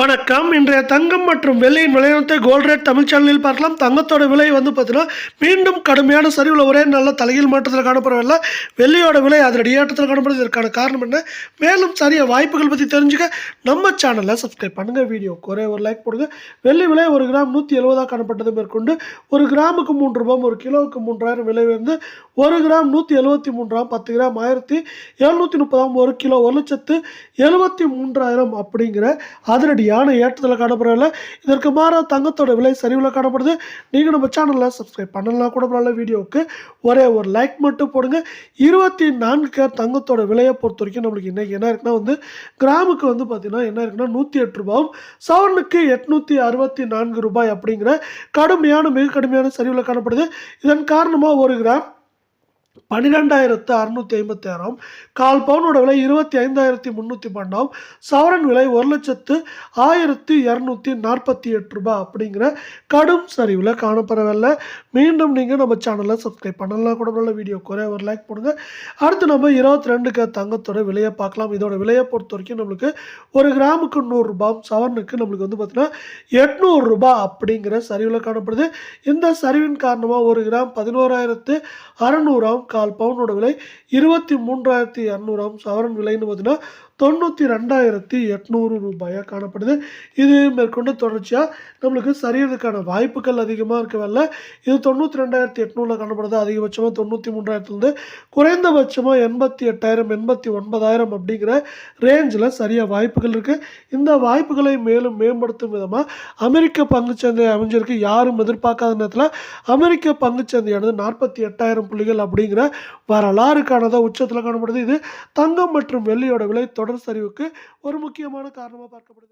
வணக்கம். இன்றைய தங்கம் மற்றும் வெள்ளியின் விலையத்தை கோல்ட் ரேட் தமிழ் சேனலில் பார்க்கலாம். தங்கத்தோட விலை வந்து பார்த்தீங்கன்னா மீண்டும் கடுமையான சரிவில் ஒரே நல்ல தலையில் மாற்றத்தில் காணப்படவில்லை. வெள்ளியோட விலை அதில் ஏற்றத்தில் காணப்படுது. இதற்கான காரணம் என்ன? மேலும் சரிய வாய்ப்புகள் பற்றி தெரிஞ்சுக்க நம்ம சேனலை சப்ஸ்கிரைப் பண்ணுங்கள் வீடியோக்கு ஒரே ஒரு லைக் போடுங்க. வெள்ளி விலை ஒரு கிராம் நூற்றி எழுபதாக காணப்பட்டது மேற்கொண்டு ஒரு கிராமுக்கு மூன்று ரூபாய் ஒரு கிலோவுக்கு மூன்றாயிரம் விலை வந்து ஒரு கிராம் நூற்றி எழுபத்தி மூன்றாம் பத்து கிராம் ஆயிரத்தி எழுநூற்றி முப்பதாம் ஒரு கிலோ ஒரு லட்சத்து எழுபத்தி மூன்றாயிரம் அப்படிங்கிற அதிரடியான ஏற்றத்தில் காணப்படவில்லை இதற்கு மாறாக தங்கத்தோட விலை சரிவில் காணப்படுது. நீங்கள் நம்ம சேனலில் சப்ஸ்கிரைப் பண்ணலாம் கூட பரவாயில்ல வீடியோவுக்கு ஒரே ஒரு லைக் மட்டும் போடுங்க. இருபத்தி நான்கு கேர் தங்கத்தோட விலையை பொறுத்த வரைக்கும் நம்மளுக்கு இன்றைக்கி என்ன இருக்குன்னா வந்து கிராமுக்கு வந்து பார்த்திங்கன்னா என்ன இருக்குன்னா நூற்றி எட்டு ரூபாயும் சவனுக்கு எட்நூற்றி அறுபத்தி நான்கு ரூபாய் அப்படிங்கிற கடுமையான மிக கடுமையான சரிவில் காணப்படுது. இதன் காரணமாக ஒரு கிராம் பன்னிரெண்டாயிரத்து அறுநூற்றி ஐம்பத்தி ஆறாம் கால் பவுனோட விலை இருபத்தி ஐந்தாயிரத்தி முந்நூற்றி பன்னெண்டாம் சவரன் விலை ஒரு லட்சத்து ஆயிரத்தி இரநூத்தி நாற்பத்தி எட்டு ரூபாய் அப்படிங்கிற கடும் சரிவில் காணப்படவில்லை. மீண்டும் நீங்கள் நம்ம சேனலை சப்ஸ்கிரைப் பண்ணலாம் கூட நல்ல வீடியோ குறைய ஒரு லைக் போடுங்க. அடுத்து நம்ம இருபத்தி ரெண்டுக்கு தங்கத்தோட விலையை பார்க்கலாம். இதோட விலையை பொறுத்த வரைக்கும் நம்மளுக்கு ஒரு கிராமுக்கு நூறுரூபா சவரனுக்கு நம்மளுக்கு வந்து பார்த்தீங்கன்னா எட்நூறுரூபா அப்படிங்கிற சரிவில் காணப்படுது. இந்த சரிவின் காரணமாக ஒரு கிராம் பதினோராயிரத்து அறநூறாம் கால் பவுனோட விலை இருபத்தி மூன்றாயிரத்தி இரநூறாம் சவரன் விலைன்னு பார்த்தீங்கன்னா தொண்ணூற்றி ரெண்டாயிரத்தி எட்நூறு ரூபாயாக காணப்படுது. இது மேற்கொண்டு தொடர்ச்சியாக நம்மளுக்கு சரியறதுக்கான வாய்ப்புகள் அதிகமாக இருக்கவில்ல. இது தொண்ணூற்றி ரெண்டாயிரத்தி எட்நூறில் காணப்படுது. அதிகபட்சமாக தொண்ணூற்றி மூன்றாயிரத்துலேருந்து குறைந்தபட்சமாக எண்பத்தி எட்டாயிரம் எண்பத்தி ஒன்பதாயிரம் அப்படிங்கிற ரேஞ்சில் சரியாக வாய்ப்புகள் இருக்குது இந்த வாய்ப்புகளை மேலும் மேம்படுத்தும் விதமாக அமெரிக்க பங்குச்சந்தை அமைஞ்சிருக்கு. யாரும் எதிர்பார்க்காத நேரத்தில் அமெரிக்க பங்குச்சந்தையானது நாற்பத்தி எட்டாயிரம் புள்ளிகள் அப்படிங்கிற வரலாறு உச்சத்தில் காணப்படுது. இது தங்கம் மற்றும் வெள்ளியோட விலை தொடர் சரிவுக்கு ஒரு முக்கியமான காரணமாக பார்க்கப்படுது.